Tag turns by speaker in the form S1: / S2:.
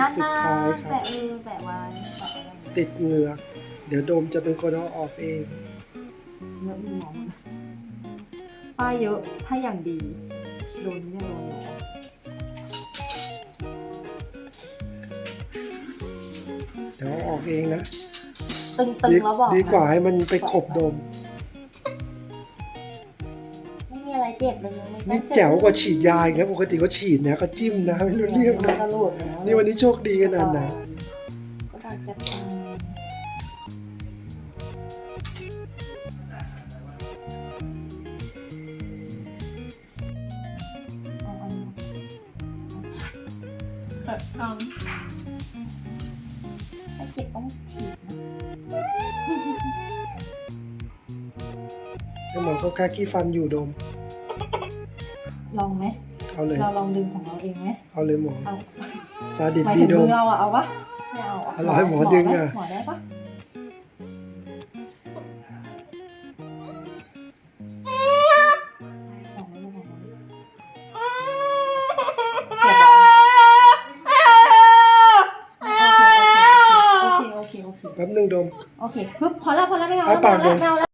S1: นาน
S2: สุดท้ายค
S1: ๆ
S2: รับ
S1: แปะมือแปะไว้แปะอะไรอย่างเงี้ย
S2: ติดเหงือกเดี๋ยวโดมจะเป็นคนเอาออกเอง
S1: เนื้อมีหมองป้ายเยอะถ้าอย่างดี โดนไม่ได้โดนหรอก
S2: เดี๋ยวเอาออกเองนะ
S1: ตึง
S2: ดี
S1: ๆแล้วบอก
S2: ดีกว่า
S1: นะ
S2: ให้มันไปขบโดม
S1: ไม่มี อะไรเจ็บเลยไม่ต้อง
S2: นี่
S1: เจ็บ
S2: แจ๋วกว่าฉีดยาอีกนะปกติเขาฉีดนะเขาจิ้มนะไม่รู้เรื่อง
S1: มั
S2: นะ
S1: นจะหลุดแล้ว
S2: นี่วันนี้โชคดีขนาดไหน
S1: ก็ได้จะตายเอาอันนี้เอาถ้าเจ็บต้องฉีดนะ
S2: ให้หมอเขาแค่ขี้ฟันอยู่โดม
S1: ลองไหม
S2: เอาเลย
S1: เราลองดึงของเราเองไหม
S2: เอาเลยหมอ
S1: เอา
S2: ซาดิส
S1: หมาย
S2: ดี
S1: ถึง
S2: โด
S1: มื
S2: ม
S1: อเราอะเอาปะไม่เอาะ
S2: เอาเราให้หมอดึงอะ
S1: หมอได้ปะลองไหมลองไหมเจ็บเหรอโอเคโอเคโอเคโอเค
S2: แป๊บหนึ่งโดม
S1: โอเคปึ๊บพอแล้วพอแล้วไม่เอา
S2: อะ
S1: แล้ว
S2: ปาก
S1: ไม่
S2: ลง
S1: เอาแล้วไม่เอาแล้ว